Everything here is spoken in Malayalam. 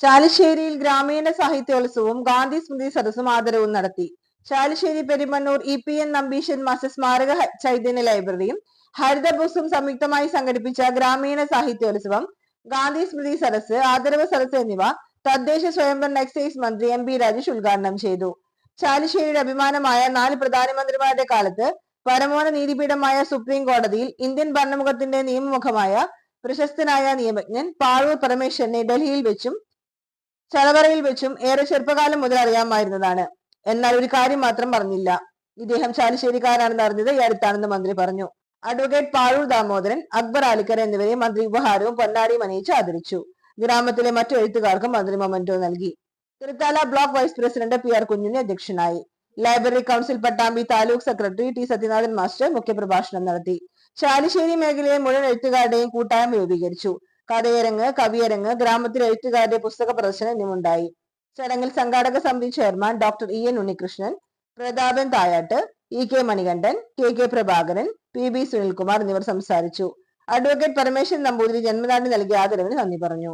ചാലിശ്ശേരിയിൽ ഗ്രാമീണ സാഹിത്യോത്സവവും ഗാന്ധി സ്മൃതി സദസ്സും ആദരവും നടത്തി. Chalissery Perumannur E P N Nambeesan master സ്മാരക ചൈതന്യ ലൈബ്രറിയും ഹരിത ഹരിതബുസും സംയുക്തമായി സംഘടിപ്പിച്ച ഗ്രാമീണ സാഹിത്യോത്സവം ഗാന്ധി സ്മൃതി സദസ് ആദരവ് സദസ് എന്നിവ തദ്ദേശ സ്വയംഭരണ എക്സൈസ് മന്ത്രി എം പി രാജേഷ് ഉദ്ഘാടനം ചെയ്തു. ചാലിശ്ശേരിയുടെ അഭിമാനമായ നാല് പ്രധാനമന്ത്രിമാരുടെ കാലത്ത് പരമോന്നത നീതിപീഠമായ സുപ്രീം കോടതിയിൽ ഇന്ത്യൻ ഭരണമുഖത്തിന്റെ നിയമമുഖമായ പ്രശസ്തനായ നിയമജ്ഞൻ പാഴൂർ പരമേശ്വരനെ ഡൽഹിയിൽ വെച്ചും ചളവറയിൽ വെച്ചും ഏറെ ചെറുപ്പകാലം മുതൽ അറിയാമായിരുന്നതാണ്. എന്നാൽ ഒരു കാര്യം മാത്രം പറഞ്ഞില്ല. ഇദ്ദേഹം ചാലിശ്ശേരിക്കാരാണെന്ന് അറിഞ്ഞത് ഈ അടുത്താണെന്ന് മന്ത്രി പറഞ്ഞു. അഡ്വക്കേറ്റ് പാഴൂർ ദാമോദരൻ അക്ബർ ആലിക്കർ എന്നിവരെ മന്ത്രി ഉപഹാരവും പൊന്നാടിയും അണിയിച്ച് ആദരിച്ചു. ഗ്രാമത്തിലെ മറ്റു എഴുത്തുകാർക്കും മന്ത്രി മൊമെന്റോ നൽകി. Thrithala block vice president P R Kunhunni അധ്യക്ഷനായി. Library council Pattambi taluk secretary T Sathyanathan master മുഖ്യപ്രഭാഷണം നടത്തി. ചാലിശ്ശേരി മേഖലയിലെ മുഴുവൻ എഴുത്തുകാരുടെയും കൂട്ടായ്മ രൂപീകരിച്ചു. കഥയരങ്ങ് കവിയരങ്ങ് ഗ്രാമത്തിലെ എഴുത്തുകാരുടെ പുസ്തക പ്രദർശനം എന്നിവയുണ്ടായി ചടങ്ങിൽ സംഘാടക സമിതി chairman doctor E N Unnikrishnan Prathapan Thayat E K Manikandan K K Prabhakaran P B Sunilkumar എന്നിവർ സംസാരിച്ചു. അഡ്വക്കേറ്റ് പരമേശ്വരൻ നമ്പൂതിരി ജന്മനാടിന് നൽകിയ ആദരവിന് നന്ദി പറഞ്ഞു.